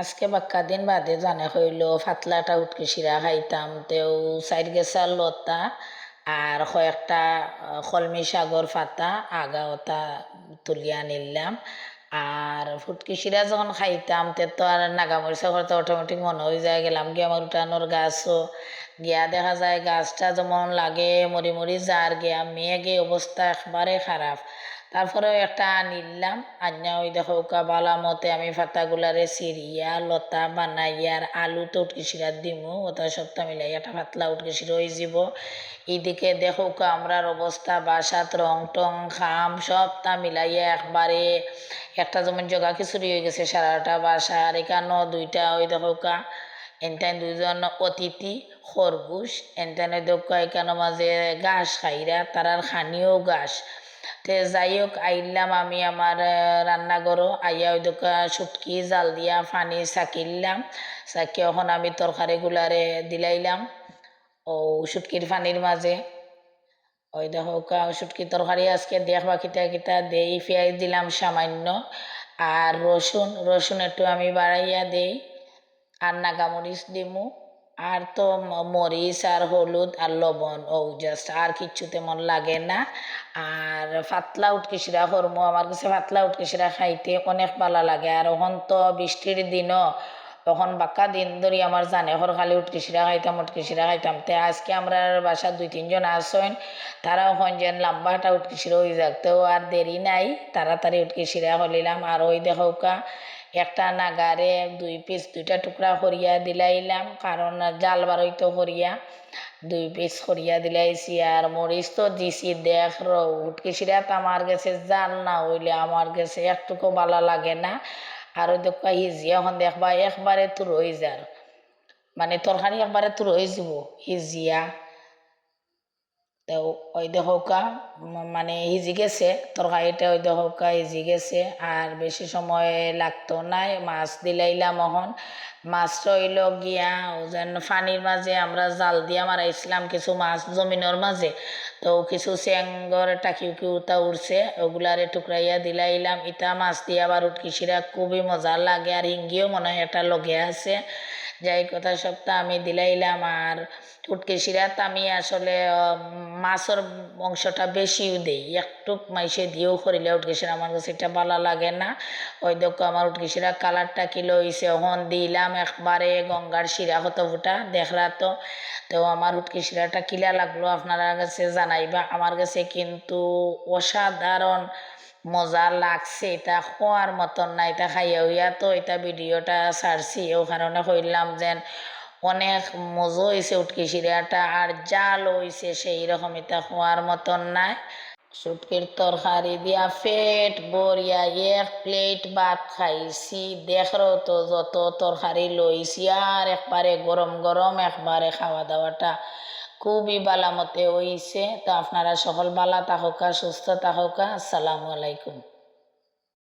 আজকে বাক্কা দিন বাদে জানে হইল, ফাতলাটা উটকি শিরা খাইতাম, তেও সাইড গেছার লতা আর কয়েকটা কলমি সাগর ফাতা আগা ওটা তুলিয়া নিলাম আর ফুটকি শিরা যখন খাইতাম তে তো আর নাগামরিচা করতে অটোমেটিক মনে হয়ে যায়, গেলাম গিয়ে আমার উঠানোর গাছও গিয়া দেখা যায়, গাছটা যেমন লাগে মরি মরি যার গিয়া মেয়ে গিয়ে অবস্থা একবারে খারাপ তারপরেও একটা নিলাম। আন্যা ওই দেখো, কাবালা মতে আমি ফাতাগুলারে সিরিয়া লতা বানাইয়া আর আলু তো উটকি সিরাত দিমু। ওটা সবটা মিলাই একটা পাতলা উটকি সিরা হয়ে যাব। এদিকে দেখো আমরার অবস্থা, বাসাত রং টং, খাম সবটা মিলাইয়া একবারে একটা যেমন জগা খিচুড়ি হয়ে গেছে সারাটা বাসা। আর এখানেও দুইটা ওই দেখো কা, এনটাইন দুইজন অতিথি, খরগোশ। এনটাইন দেখা এখানে মাঝে ঘাস খাইরা, তারার খানিও ঘাস। তে যাই হোক আইলাম আমি আমার রান্নাঘরও আইয়া ওই দোকা শুটকি জাল দিয়া পানি চাকিলাম চাকি এখন আমি তরকারিগুলারে দিলাইলাম। ও শুটকির পানির মাঝে ওই দেখো কা শুটকি তরকারি আজকে দেখবা কিতা কিতা দেই, পেঁয়াজ দিলাম সামান্য। আর রসুন রসুন একটু আমি বাড়াইয়া দেই। আর নাগামরিচ দিমু। আর তো মরিচ আর হলুদ আর লবণ। ও জাস্ট আর কিচ্ছু তেমন লাগে না। আর পাতলা উটকিসিরা হরমো, আমার কাছে পাতলা উটকিসিরা খাইতে অনেক ভালো লাগে। আর এখন তো বৃষ্টির দিনও তখন বাক্কা দিন ধরে আমার জানে হর খালি উটকিসিরা খাইতাম উটকিসিরা খাইতাম। তে আজকে আমরা বাসা দুই, তিনজন আসেন তারাও হন যেন লম্বা একটা উটকিসিরা হয়ে যাক। তো আর দেরি নাই, তাড়াতাড়ি উটকিসিরা হলিলাম। আর ওই দেখো কা একটা নাগারে দুই পিস দুইটা টুকরা করিয়া দিলাইলাম, কারণ জাল বারইতো করিয়া দুই পিস করিয়া দিলাইছি আর মরিচ তো দিছি, দেখ উটকি সিরাত আমার গেছে জাল না হইলে আমার গেছে একটুকু ভালো লাগে না। আর ওই দেখা হিজিয়া এখন দেখবা একবারে তোর হয়ে যার। মানে তরকারি একবারে তোর হয়ে যাব হিজিয়া তো ওই দেখোকা মানে হিজি গেছে। তরকারিটা ওই দেখোকা হিজি গেছে। আর বেশি সময় লাগতো নাই, মাছ দিলাইলাম এখন মাছ রইল গিয়া যেন পানির মাঝে আমরা জাল দিয়া মারাইছিলাম কিছু মাছ জমিনের মাঝে। তো কিছু চেঙ্গর টাকি উতা উঠছে ওগুলারে টুকরাইয়া দিলাইলাম। ইটা মাছ দিয়ে আবার উটকিসিরা খুবই মজা লাগে, আর হিঙ্গিও মনে হয় এটা লগে আছে। যাই কথা সপ্তাহ আমি দিলাইলাম। আর উটকি সিরাত আমি আসলে মাছের অংশটা বেশিও দেই। একটু মাইসে দিয়েও করিলে উটকি সিরা আমার কাছে এটা ভালো লাগে না। ওই দেখো আমার উটকি সিরা কালারটা কিলো হয়েছে হন দিলাম একবারে গঙ্গার শিরা হতো ফুটা দেখলা তো। তো আমার উটকি শিরাটা কিলা লাগল আপনারা কাছে জানাইবা। আমার কাছে কিন্তু অসাধারণ মজা লাগছে, এটা খোয়ার মতন না এটা খাইয়া হইয়া তো এটা ভিডিওটা ছাড়ছি ও কারণে কইলাম যেন অনেক মজা হয়েছে উটকি সিরিয়াটা আর জাল হয়েছে সেই রকম এটা খোয়ার মতন নাই। শুটকির তরকারি দিয়া পেট বরিয়া এক প্লেট ভাত খাইছি। দেখরো তো যত তরকারি লইছি আর একবারে গরম গরম একবারে খাওয়া দাওয়াটা খুবই বালামতে হইছে। তো আপনারা সকল বালা তাহকা সুস্থ তাহকা আসসালামু আলাইকুম।